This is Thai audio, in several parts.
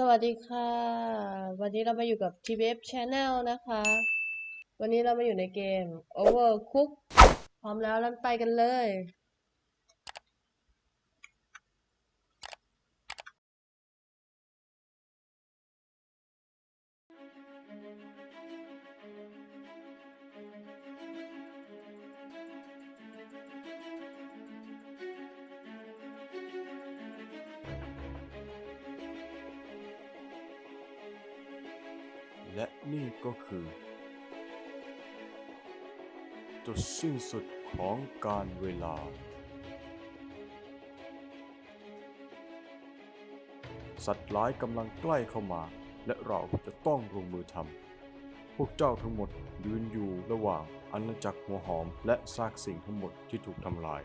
สวัสดีค่ะ วันนี้เรามาอยู่กับ TBF Channel นะคะ วันนี้เรามาอยู่ในเกม Overcook พร้อมแล้วเราไปกันเลย สุดของการเวลา สัตว์ร้ายกำลังใกล้เข้ามา และเราจะต้องลงมือทำพวกเจ้าทั้งหมดยืนอยู่ระหว่างอาณาจักรหัวหอมและซากสิ่งทั้งหมดที่ถูกทำลาย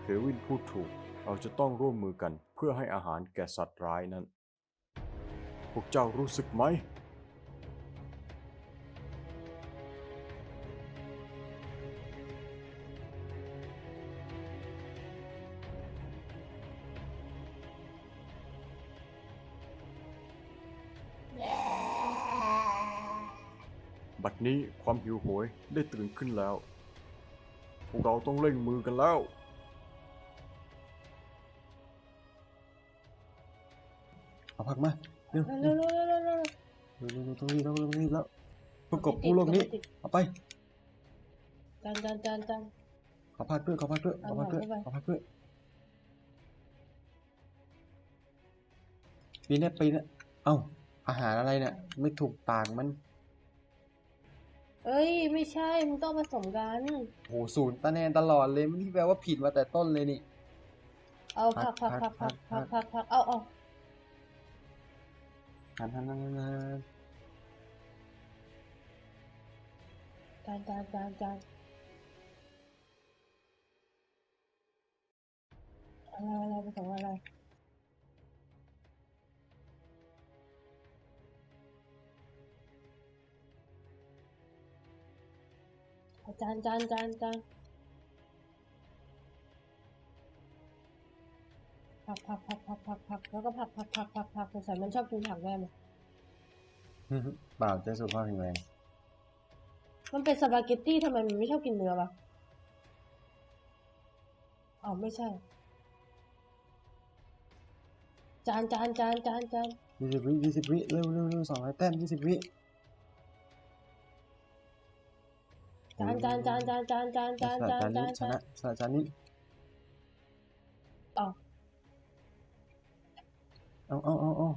เควินพูดถูก เราจะต้องร่วมมือกันเพื่อให้อาหารแก่สัตว์ร้ายนั้น พวกเจ้ารู้สึกไหม นี้ความหิวโหยได้ตื่นขึ้นแล้ว พวกเราต้องเร่งมือกันแล้ว เอาผักมาเร็วเร็วๆๆๆๆเร็วเร็วเร็วเร็วตรงนี้แล้วตรงนี้แล้วประกบผู้โลกนี้เอาไปจานจานจานจานขอผักด้วยขอผักด้วยขอผักด้วยเอาไปขอผักด้วยปีนี้ปีนี้เอ้าอาหารอะไรเนี่ยไม่ถูกปากมัน เอ้ย ไม่ใช่ มึงต้องผสมกัน โหศูนย์ตะแนนตลอดเลยมันนี่แปลว่าผิดมาแต่ต้นเลยนี่ เอาผักผักผักผักผักผักผักเอาเอาหันหันหันหันหันจานจานจานจานอะไรอะไรผสมอะไร จานจานจานจานผักผักผักผักผักผักแล้วก็ผักผักผักผักผักสงสัยมันชอบกินผักแน่เลยเปล่าใจสุขภาพแข็งแรงมันเป็นสปาเกตตี้ทำไมมันไม่ชอบกินเนื้อวะอ๋อไม่ใช่ จานจานจานจานจานยี่สิบวิยี่สิบวิเร็วเร็วเร็วสองร้อยแต้มยี่สิบวิานจานจานจานจานจานจานจานจานจานี้นชจานะจานนี้อ๋อเอาเอาเอาเอา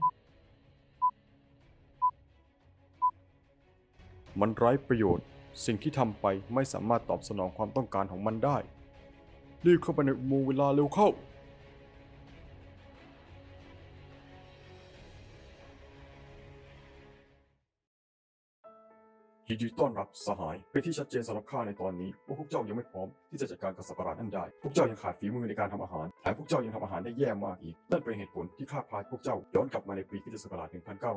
มันไร้ประโยชน์ สิ่งที่ทำไปไม่สามารถตอบสนองความต้องการของมันได้ รีบเข้าไปในอุโมงค์เวลาเร็วเข้า ยินดีต้อนรับสหาย เป็นที่ชัดเจนสำหรับข้าในตอนนี้ว่าพวกเจ้ายังไม่พร้อมที่จะจัดการกับสัตว์ประหลาดนั้นได้ พวกเจ้ายังขาดฝีมือในการทำอาหารแถมพวกเจ้ายังทำอาหารได้แย่มากอีก นั่นเป็นเหตุผลที่ข้าพาพวกเจ้าย้อนกลับมาในปีคริสตศักราช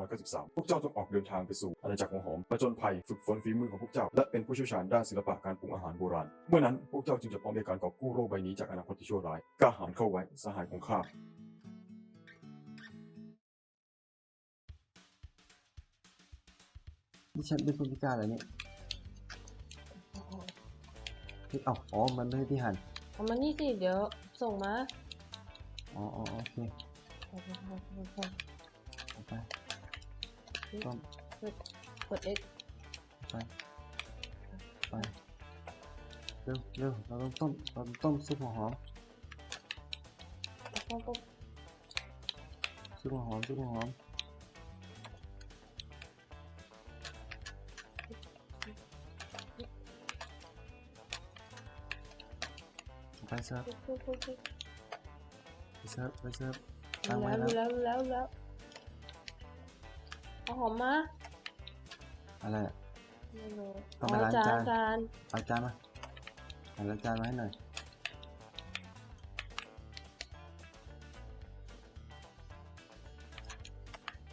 1993 พวกเจ้าต้องออกเดินทางไปสู่อาณาจักรหัวหอมประจนภัยฝึกฝนฝีมือของพวกเจ้า และเป็นผู้เชี่ยวชาญด้านศิลปะการปรุงอาหารโบราณ เมื่อนั้นพวกเจ้าจึงจะพร้อมในการกอบกู้โลกใบนี้จากอนาคตที่ชั่วร้ายกล้าหาญเข้าไว้สหายของข้า นี่ฉันเป็นคนพิการเหรอเนี่ยเฮ้ยเอ้าอ๋อ มันไม่ใช่ที่หันเอามานี่สิเดี๋ยวส่งมาอ๋ออ๋อโอเคเอาไปต้มกด X ไป ไป เร็วเร็วเราต้องต้มเราต้องต้มซุปหัวหอมแล้วก็ก็ซุปหัวหอมซุปหัวหอม ไปเสิร์ฟก็ก็ก็ไปเสิร์ฟไปเสิร์ฟรู้แล้วรู้แล้วรู้แล้วรู้แล้วเอาหอมมาอะไรอะไม่รู้ต้องไปล้างจาจานนจานเอาจานมาเอาจานมาให้หน่อย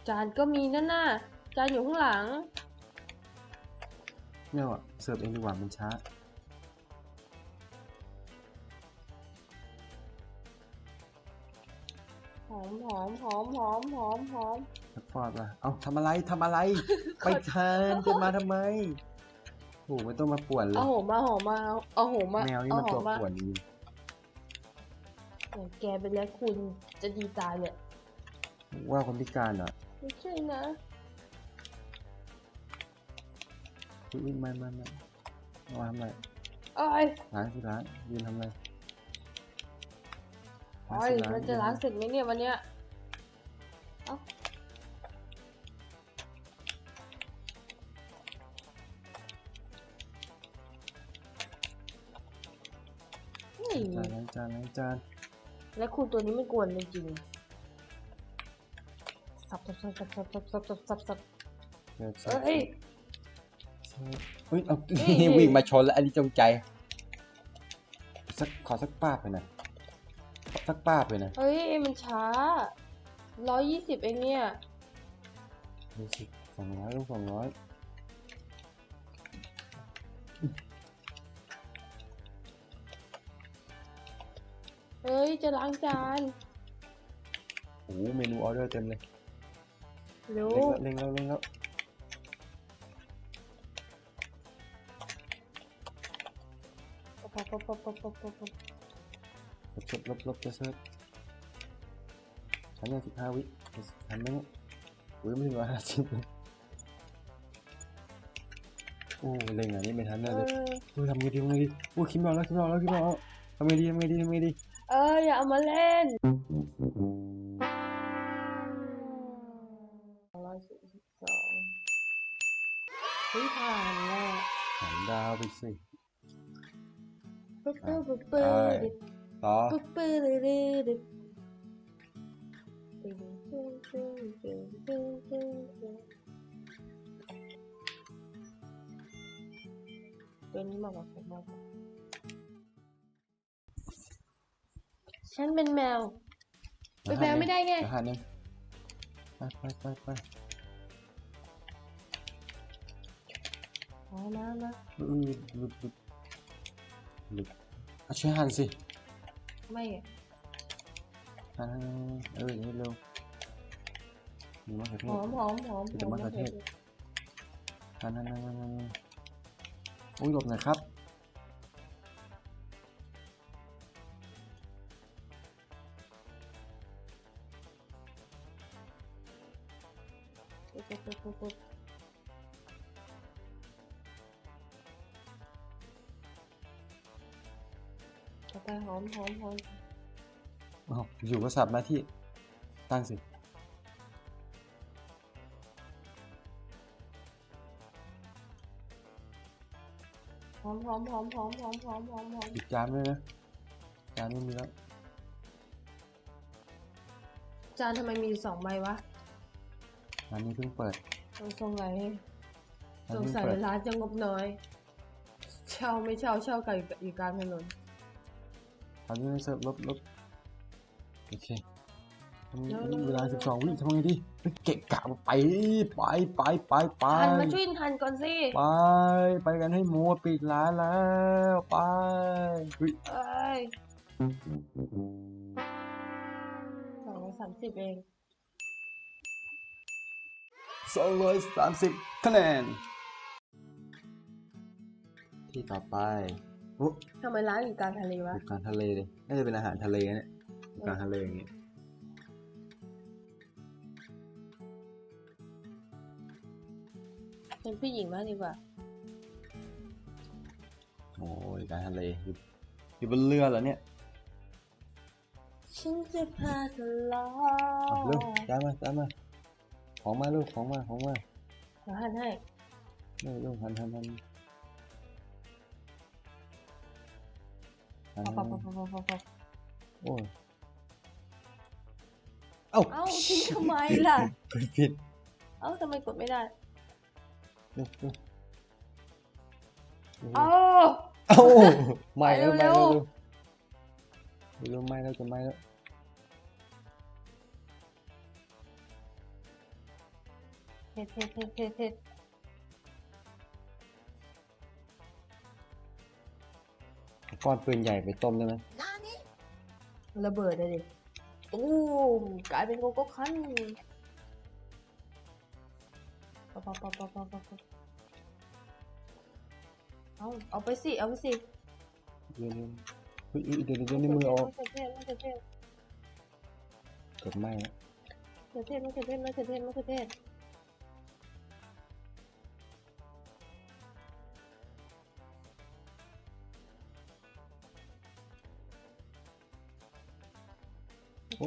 จานก็มีนั่นน่ะจานอยู่ข้างหลังไม่เอาอะเสิร์ฟเองดีกว่ามันช้า มหอมหอมหอมหอมหอมสักฟอดว่ะ เอ้าทำอะไรทำอะไร ไปทานจะมาทำไมโอ้ไม่ต้องมาป่วนเลยเอาโหมมาหอมมาเอาเอาโหมมาแมวนี่เอามันหอตัวมมาป่วนจริงโอ้แกเป็นแล้วคุณจะดีตายเนี่ยว่าคนพิการเหรอไม่ใช่นะอุ้ยไม่ไม่ไม่เอามาทำอะไรเอ้ยล้างสิล้างยืนทำอะไร ล้างเอ้ยสิล้างมันจะล้างเสร็จไหมเนี่ยวันเนี้ยเอ้าเฮ้ยจานล้างจานล้างจานแล้วคุณตัวนี้ไม่กวนเลยจริงสับสับสับสับสับสับสับสับสับสับเดี๋ยวเอ้ยเฮ้ยเอาเอ้ยวิ่งมาชนแล้วอันนี้จงใจสักขอสักป้าบไปหน่อยขอ สักป้าบไปหน่อยเฮ้ยมันช้าร้อยยี่สิบเองเนี่ยดูสิสองร้อยลูกสองร้อยเฮ้ย จะล้างจานโอ้โหเมนูออเดอร์เต็มเลยเร็วเร่งแล้วเร่งแล้วเร่งแล้วปั๊บปั๊บปั๊บปั๊บปั๊บปั๊บ ปั๊บลบลบลบจะเซิร์ฟฉันยังสิบห้าวิทันไหมเนี่ยอุ้ยไม่ถึงร้อยห้าสิบเลยโอ้เร่งอันนี้ไม่ทันเอแน่เลยอโอ้ยทำไงดีทำไงดีโอ้ยคิดไม่ออกแล้วคิดไม่ออกแล้วคิดไม่ออกแล้วทำไงดีทำไงดีทำไงดี เอออย่าเอามาเล่นร้อยสี่สิบสองเฮ้ยผ่านแล้วหันดาวไปสิปึ๊บปึ๊บปึ๊บปึ๊ไเหรอ ปุ๊บปื้อฉันเป็นแมว เป็นแมวไม่ได้ไงหันหนึ่งไปไปไปไปมามามาบึบบึบบึบอาช่วยหันสิ ไม่อะหั่นหั่นหั่นเออนี่เร็วมีมะเขือเทหศอมหอมหอมมีแต่มะเขือเทศหั่นหั่นหั่นหั่นหั่นอุ้ยหลบหน่อยครับปึ๊บาวอยู่ก็สับหน้าที่ตั้งสิหอมหอมหอมหอมหอมหอมหอมหอมอีกจานด้วยนะจานไม่มีแล้วจานทำไมมีอยู่สองใบวะร้านนี้เพิ่งเปิดสงสัยร้านสงเพิ่งสัยร้านจะงบน้อย เช่าไม่เช่าเช่ากับอยู่กางถนนร้านนี้ไม่เสิร์ฟลบลบ โอเคทำไงเร็วดีเร็วเวลาเร็วสิบสองวิทำไงดีเฮ้ยเกะกะไปไปไปไปไปหันมาช่วยทันก่อนสิไปไปกันให้หมดปิดร้านแล้วไปเฮ้ยเอ้ยสองร้อยสามสิบเองสองร้อยสามสิบคะแนน ที่ต่อไปโอ้ทำไมร้านอยู่กลางทะเลวะอยู่กลางทะเลเลยน่าจะเป็นอาหารทะเลนะเนี่ยอยู่ กลางทะเลอย่างงี้เป็นผู้หญิงบ้างดีกว่า โอ้ยกลางทะเลอยู่อยู่บนเรือเหรอเนี่ยฉันจะพาเธอลอเอาเร็วตามมาตามมา ของมาลูกของมาของมาเดี๋ยวหันให้เร็วเร็วหันหันหันหันปับปับปับปับปับปับโอ้ย เอ้าเอ้าทิ้งทำไมล่ะ กดผิดเอ้าทำไมกดไม่ได้ เร็วเร็วเร็วเอ้า เอ้าไม่แล้วไปไม่เร็แล้ววเร็วเร็วไม่แล้วจะไม่แล้วเผ็ดเผ็ดเผ็ดเผ็ดเผ็ดก้อนปืนใหญ่ไปต้มได้ไหมระเบิดเลยดิ ตูมกลายเป็นโกโก้คันปะปะปะปะปะปะปะเอาเอาไปสิเอาไปสิเดี๋ยวเฮ้ยเดี๋ยวเดี๋ยวในมือออกมะเขือเทศมะเขือเทศเกิดไหมแล้วมะเขือเทศมะเขือเทศมะเขือเทศมะเขือเทศ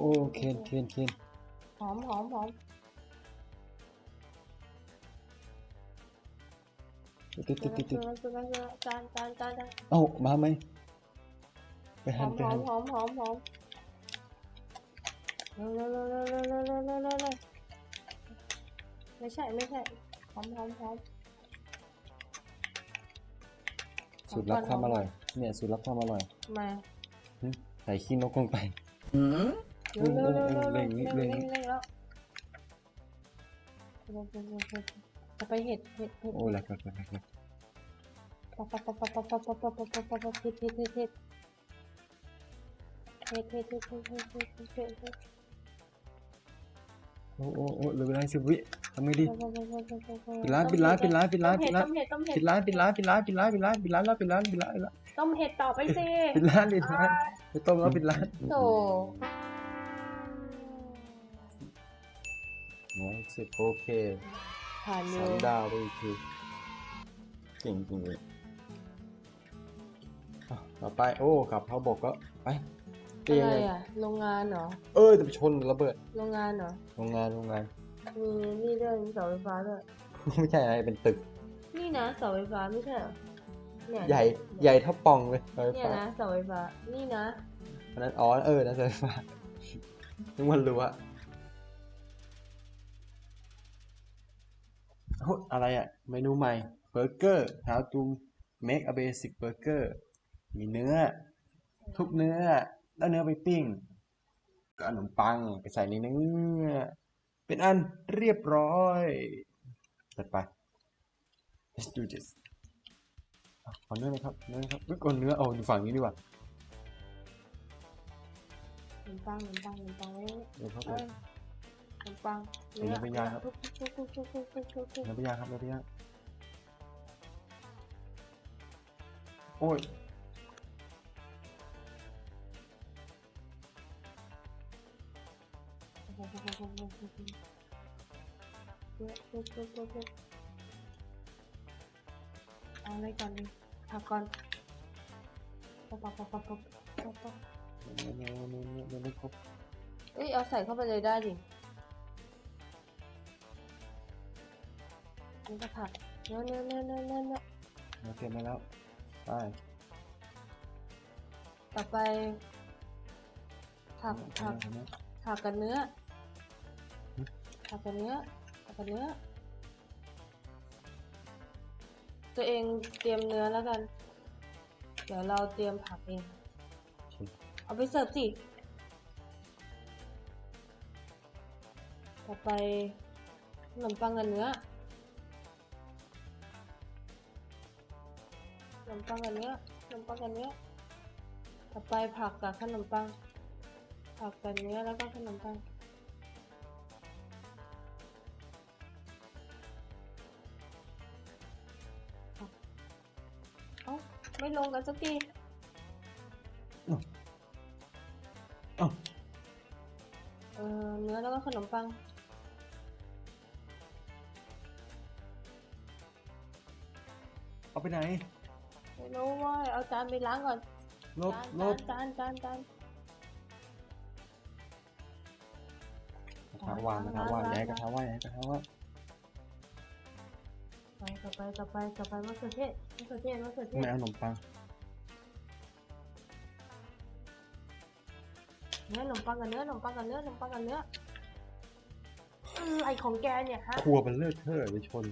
อ้โอ้เคนเคนเคนหอมหอมหอมติดติดติดติดเกลือเกลือเกลือจานจานจานจานเอ้ามาไหมไปหหัอนมไปหอหัมนหอมหอมหอมเร็วเร็วเร็วเร็วเร็วเร็วเร็วเร็วเร็วเร็วไม่ใช่ไม่ใช่หอมหอมหอม สูตรลับความอร่อย เนี่ยสูตรลับความอร่อยมาหึใส่ขี้นกลงไปเร็ว เร็วเร็วเร็วเร่เร่งงนิเร่ดงเร่เร่งงนิดเร่งแล้วเร็วเร็วเร็วเร็วจะไปเห็ดเห็ดเห็ดโอ้แหลกแหลกแหลกแหลกปั๊บปั๊บปั๊บปั๊บปั๊บปั๊บปั๊บปั๊บปั๊บปั๊บปั๊บเห็ดเห็ดเห็ดเห็ดเห็ดเห็ดเห็ดเห็ดเห็ดเห็ดเห็ดเห็ดเห็ดโอ้โอ้โอ้เหลือเวลาสิบวิทำไงดีปิปิดร้านปิดร้านปิดร้านปิดร้านปิดร้านต้มเห็ดต้มเห็ปิดดร้านปิดร้านปิดร้านปิดร้านปิดร้านปิดร้านแล้วปิดร้านปิดร้านปิดร้านต้มเห็ดต่อไปสิปิดร้านปิดร้านไปต้มแล้วปิดร้านโถ น้อยสิบโอเคผ่านอสายู่มดาวไปอีกทีเก่งจริงเลยอะต่อไปโอ้ขับเขาบอกก็ไปเตียงอะไรเลยอะโรงงานเหรอเออจะไปชนระเบิดโรงงานเหรอโรงงานโรงงาน มีนี่ด้วยมีเสาไฟฟ้าด้วยไม่ใช่อะไรเป็นตึก นี่นะเสาไฟฟ้าไม่ใช่เหรอเนี่ยใหญ่ใหญ่เท่าปองเลยไฟเนี่ยฟ้านะเสาไฟฟ้านี่นะอันนั้นอ๋อเออนะไฟฟ้านึกว่ารู้อ อ้อะไรอะเมนูใหม่เบอร์เกอร์ how to make a basic burger มีเนื้อ ทุบเนื้อ แล้วเนื้อไปปิ้งก็เอาขนมปังไปใส่ในเนื้อ เป็นอันเรียบร้อยจัดไป let's do this อะขอเนื้อหนะครับเนื้อหนะครับอุ๊ยก่อนเนื้อเอาอยู่ฝั่งนี้ดีกว่าขนมปังขนมปังขนมปังไว้เดี๋ยวเขาเอ้ย ขนมปังเดี๋ยวไปย่างครับทุบทุบทุบทุบทุบทุบทุบทุบเนื้อไปย่างครับเนื้อไปย่างโอ้ยทุบทุบทุบทุบเอาอะไรก่อนดีผักก่อนปั๊บปั๊บปั๊บปั๊บปั๊บปั๊บปั๊บเนื้อเนื้อเนื้อเนื้อเนื้อไม่ครบเอ้ยเอาใส่เข้าไปเลยได้ดิ นี่ก็ผักเนื้อเนื้อเนื้อเนื้อเนื้อเนื้อเนื้อเตรียมไว้แล้ว ไปต่อไป ผักผักเนื้อผักกับเนื้อหึผักกับเนื้อผักกับเนื้อ ตัวเองเตรียมเนื้อแล้วกัน เดี๋ยวเราเตรียมผักเอง เอาไปเสิร์ฟสิ ต่อไปขนมปังกับเนื้อ นมปังกับเนื้อขนมปังกับเนื้อต่อไปผักกับขนมปัง ผักกับเนื้อแล้วก็ขนมปังเอ้าไม่ลงกันสักทีเออเนื้อแล้วก็ขนมปังเอาไปไหน รู้ว่าเอาจานไปล้างก่อนลบจานลบจานจานจานกระทะวางกระทะวางล้างอย่าให้กล้างระทะวางอย่าให้กระทะวางไปต่อไปต่อไปต่อไปมะเขือเทศมะเขือเทศมะเขือเทศไม่เอาขนมปังเนื้อขนมปังกับเนื้อขนมปังกับเนื้อขนมปังกับเนื้ออืมไอของแกเนี่ยฮะครัวมันเลิศเทอะไปชน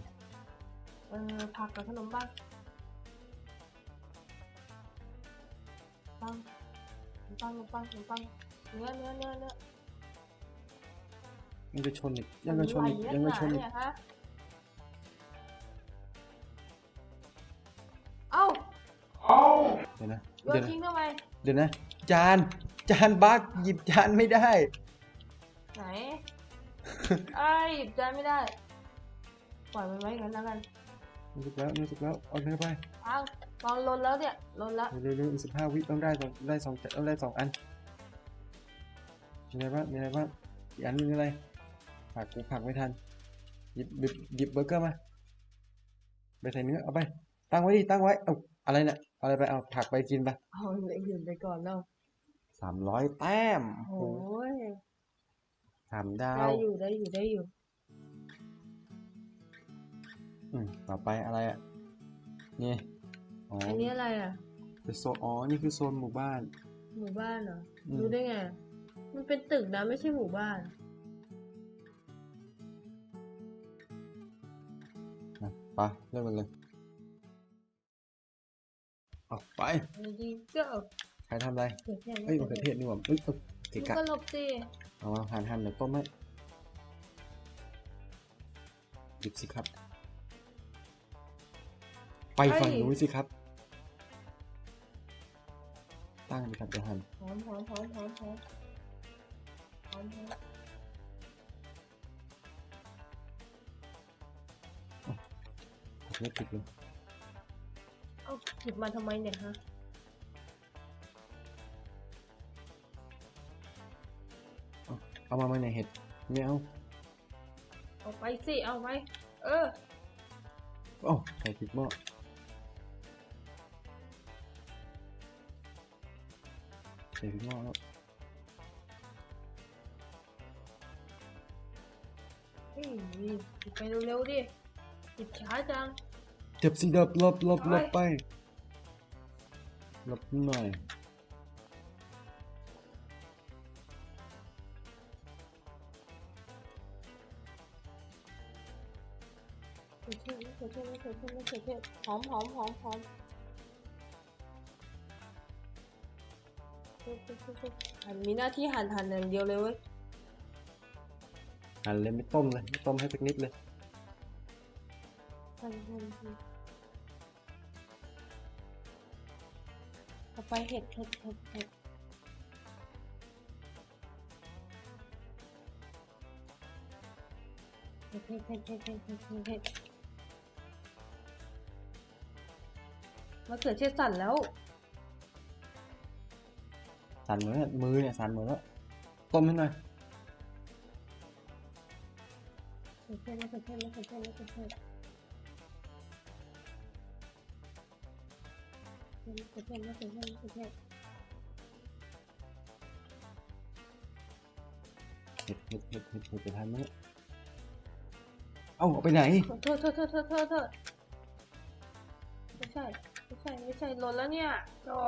เออผักกับขนมปังังขมปังขมปังขมปังเนื้อเนื้อเนื้อเนื้อยังจะชนอีกยังจะชนอีกยังจะชนอีกฮะเอ้าเดี๋ยวนะโยเดี๋ยนทิ้งทำไมเดี๋ยวนะ จาน จานบักหยิบจานไม่ได้ ไหน ไอ้หยิบจานไม่ได้ ปล่อยมันไว้งั้นแล้วกัน รู้สึกแล้วรู้สึกแล้วเอาเไป ปัง ลอนลนแล้วเนี่ยลนแล้วเร็วๆอีกสิบห้าวิต้องได้ต้องได้สองต้องได้สองอันมีอะไรบ้างมีอะไรบ้างอีกอันนึงอะไรผักกูผักไม่ทันหยิบหยิบหยิบเบอร์เกอร์มาไปใส่เนื้อเอาไป ตั้งไว้ดิตั้งไว้เอาอะไรเนี่ยอะไรไปเอาผักไปกินไปเอาเลื่อนไปก่อนเนาะสามร้อยแต้มโอ้ยสามดาวได้อยู่ได้อยู่ได้อยู่ อืมต่อไปอะไรอะนี่ อันนี้อะไรอะเป็นโซอ๋อ นี่คือโซนหมู่บ้าน หมู่บ้านเหรอ รู้ได้ไง มันเป็นตึกนะไม่ใช่หมู่บ้าน ไปเริ่มกันเลย ออกไปดีเจ้าใครทำไร เฮ้ยมะเขือเทศนี่หว่าเฮ้ยกะกลบสิเอามาหั่นหั่นเดี๋ยวต้มให้หยิบสิครับ ไปฝั่งนู้นสิครับ ตั้งดีครับเดี๋หันพร้อมพร้อมพร้อมพร้อมพร้อมพร้อมพร้อมไม่ติดเลยเอ้าหยิบมาทำไมเนี่ยฮะเอามามาในเห็ดไม่เอาเอาไปสิ เอาไป เออโอ้ใส่ผิดหม้อ ใส่พริกงอกแลวเฮ้ยไปเร็วๆดิปิดช้าจัง เจ็บสิเดับลบลบลบไปลบหน่อยเปล็ดเเผ็ดเผ็ดเหอมหอมหอมหอม หันมีหน้าที่หันหันอย่างเดียวเลยเว้ยหันเลยไม่ต้มเลยไม่ต้มให้สักนิดเลยหันหันต่อไปเห็ดเห็ดเห็ดเห็ดเห็ดเห็ดเห็ดเห็ดเห็ดเห็ดเห็ดมาเกิดเชสันแล้ว สั่นเหมือนมือเนี่ยสั่นเหมือนแล้วต้มให้หน่อยเผ็ดเห็ดเห็ดเห็ดเห็ดไปทันไหมเอ้าไปไหนโทษโทษโทษโทษโทษไม่ใช่ไม่ใช่ไม่ใช่หล่นแล้วเนี่ยจอ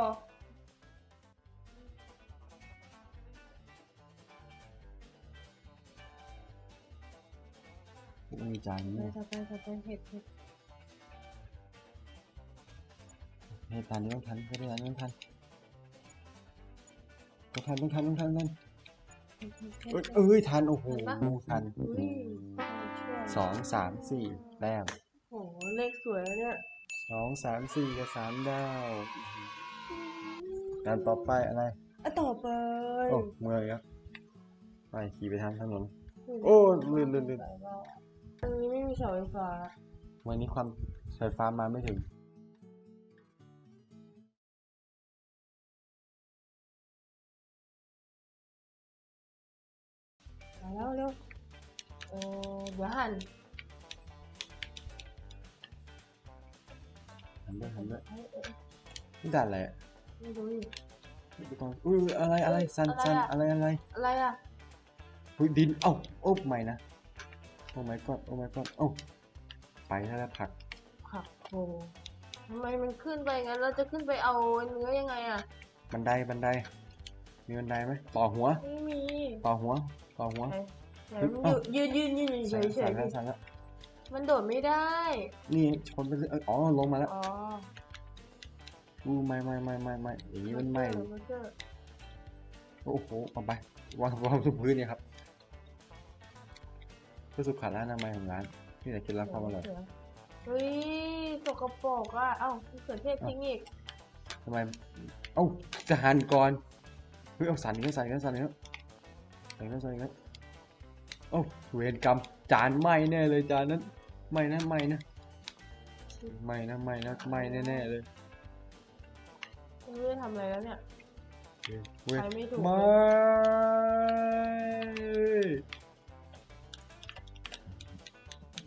ไม่มีจานนี้ต่อไปต่อไปเห็ดเห็ดเห็ดทานนี้ต้องทันก็ได้ต้องทันต้องทันต้องทันต้องทันต้องทันเห็ดเอ้ยทันโอ้โหทันสองสามสี่แต้มโอ้โหเลขสวยเนี่ยสองสามสี่กับสามดาวการต่อไปอะไรอะต่อไปโอ้เมื่อยครับไปขี่ไปทางถนนโอ้ลื่นลื่นลื่น อันนี้ไม่มีเสาไฟฟ้า วันนี้ความไฟฟ้ามาไม่ถึง มาแล้วเร็วเออเดี๋ยวหั่นหันด้วยหันด้วยเอ้ยเอ้ยนี่ด่านอะไรอะไม่รู้อยู่ไม่ต้องอุ้ยอะไรอะไรสันอะไรสันอะอะไรอะไรอะไรอะอุ้ยดินเอ้าโอ้ไม่นะ โอ้ my god โอ้ my god เอ้าไปแล้วผักผักโขทำไมมันขึ้นไปงั้นเราจะขึ้นไปเอาเนื้อยังไงอะ บันไดบันได มีบันไดไหมต่อหัว ไม่มีต่อหัวต่อหัวไหนไหนเฮ้ยมันเอ้าอยู่ยืนยืนยืนเฉสั่นยเฉสั่ยนแล้วสั่นแล้วมันโดดไม่ได้ นี่ชนไปเลยเอ้ยอ๋อลงมาแล้วอ๋ออู้ไม่ไม่ไม่ไม่ไม่อย่างนี้มันไม่เบอร์เกอร์โอ้โหเอาไปวางวางทุกพื้นเนี่ยครับ เพื่อสุขอนามัยของร้านที่ไหนกินแล้วความอร่อยเฮ้ยสกปรกอะ เอ้ามะเขือเทศทิ้งอีกทำไม เอ้าจะหั่นก่อนฮ้ยเอาสั่นอีกแล้วสั่นอีกแล้วสั่นอีกแล้วสั่นอีกแล้วสั่นอีกแล้วโอ้าเวรกรรมจานไหม้แน่เลยจานนั้นไหม้นะไหม้นะไหม้นะไหม้นะไหม้แน่ๆเลยไม่รู้จะทำอะไรแล้วเนี่ยเว้ยไปไม่ถูกไม่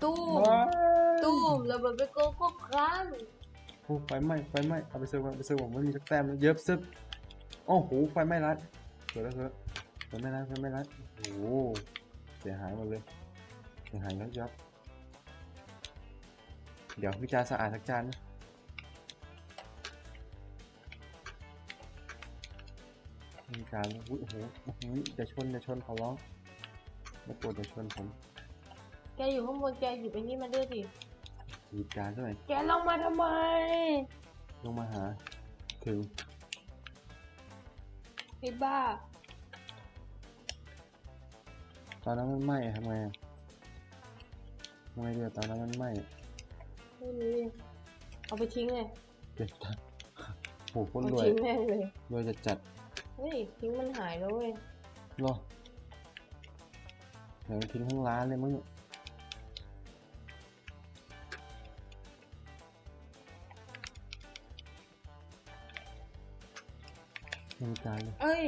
ตู้มไม่ตู้มระเบิดไปโกโก้ครันโอ้ไฟไหม้ไฟไหม้เอาไปเสิร์ฟเอาไปเสิร์ฟผมไม่มีสักแต้มเลยเย็บซึบโอ้โหไฟไหม้ร้านเกิดแล้วเกิดไฟไหม้ร้านไฟไหม้ร้านโอ้โหเสียหายหมดเลยเสียหายยับยับเดี๋ยวพี่จานสะอาดสักจานนะพี่จานอุ๊ยโอ้โหโอ้โหอย่าชนอย่าชนขอร้องไม่ปวดอย่าชนผม แกอยู่ข้างบนแกหยิบไอ้นี่มาด้วยสิหยิบจานซะหน่อยแกลงมาทำไม ลงมาหาถึงไอ้บ้า ตอนนั้นมันไหม้อะทำไงอะทำไงเดียวตอนนั้นมันไหม้ไม่รู้ดิเอาไปทิ้งเลยเจ็บจัดโหโคเอาตรรวยทิ้งแม่งเลยรวยจัดจัดเฮ้ยทิ้งมันหายแล้วเว้ย ๆรอเดี๋ยวทิ้งทั้งร้านเลยมั้งเนี่ย ไม่มีจานเลยเอ้ย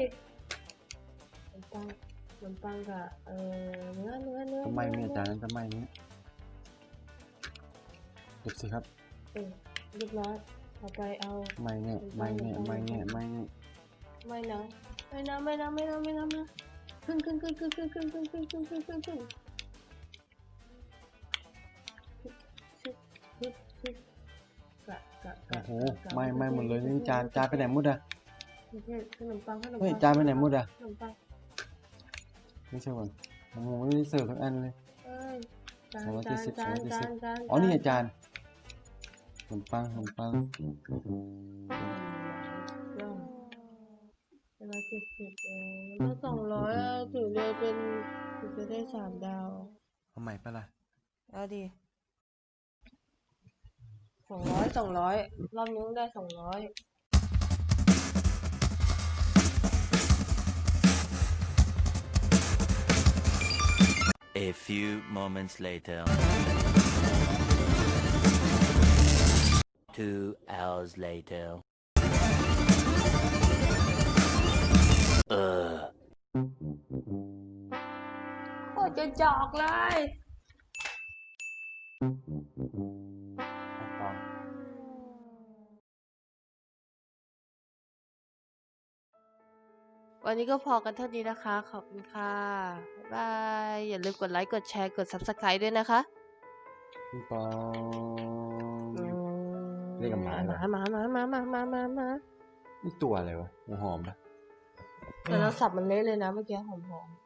ขนมปังขนมปังกับเอ่อเนื้อเนื้อเนื้อทำไมเนี่ยนื้อจานนั้นทำไมเนี่ยเก็บสิครับเออเรียบร้อยเอาไปเอาไม่เนี่ยไม่เนี่ยไม่เนี่ยไม่เนี่ยไม่นะไม่นะไม่นะไม่นะไม่นะไม่นะขึ้นขึ้นขึ้นขึ้นขึ้นขึ้นขึ้นขึ้นขึ้นขึ้นขึ้นขึ้นชึบชึบชึบกะกะโอ้กะโหกะไม่ไม่หมดเลยนี่จานจานไปไหนหมดอะไม่ใช่ ขนมปังขนมปังเฮ้ยจานไปไหนหมดอะขนมปังไม่ใช่วันผมไม่ได้เสิร์ฟทั้งอันเลยเอ้ยจานสองร้อยจาเจ็ดนสิบจานสองร้อยเจ็ดจาสิบนจานอ๋อนี่ไงจานขนมปังขนมปังย่อมร้อยเจ็ดสิบเองมันก็สองร้อยอะถึงจะเป็นถึงจะได้สามดาวเอาใหม่ปะล่ะเอาดิสองร้อยสองร้อยรอบนี้ต้องได้สองร้อย A few moments later. Two hours later. Ugh. โคตรจะจอกเลย วันนี้ก็พอกันเท่านี้นะคะ ขอบคุณค่ะบ๊ายบาย อย่าลืมกดไลค์ กดแชร์ กด subscribe ด้วยนะคะพี่ปองเรียกกับหมาเหรอหมาหมาหมาหมาหมาหมาหมานี่ตัวอะไรวะหัวหอมปะแต่เราสับมันเละเลยนะเมื่อกี้หอมๆ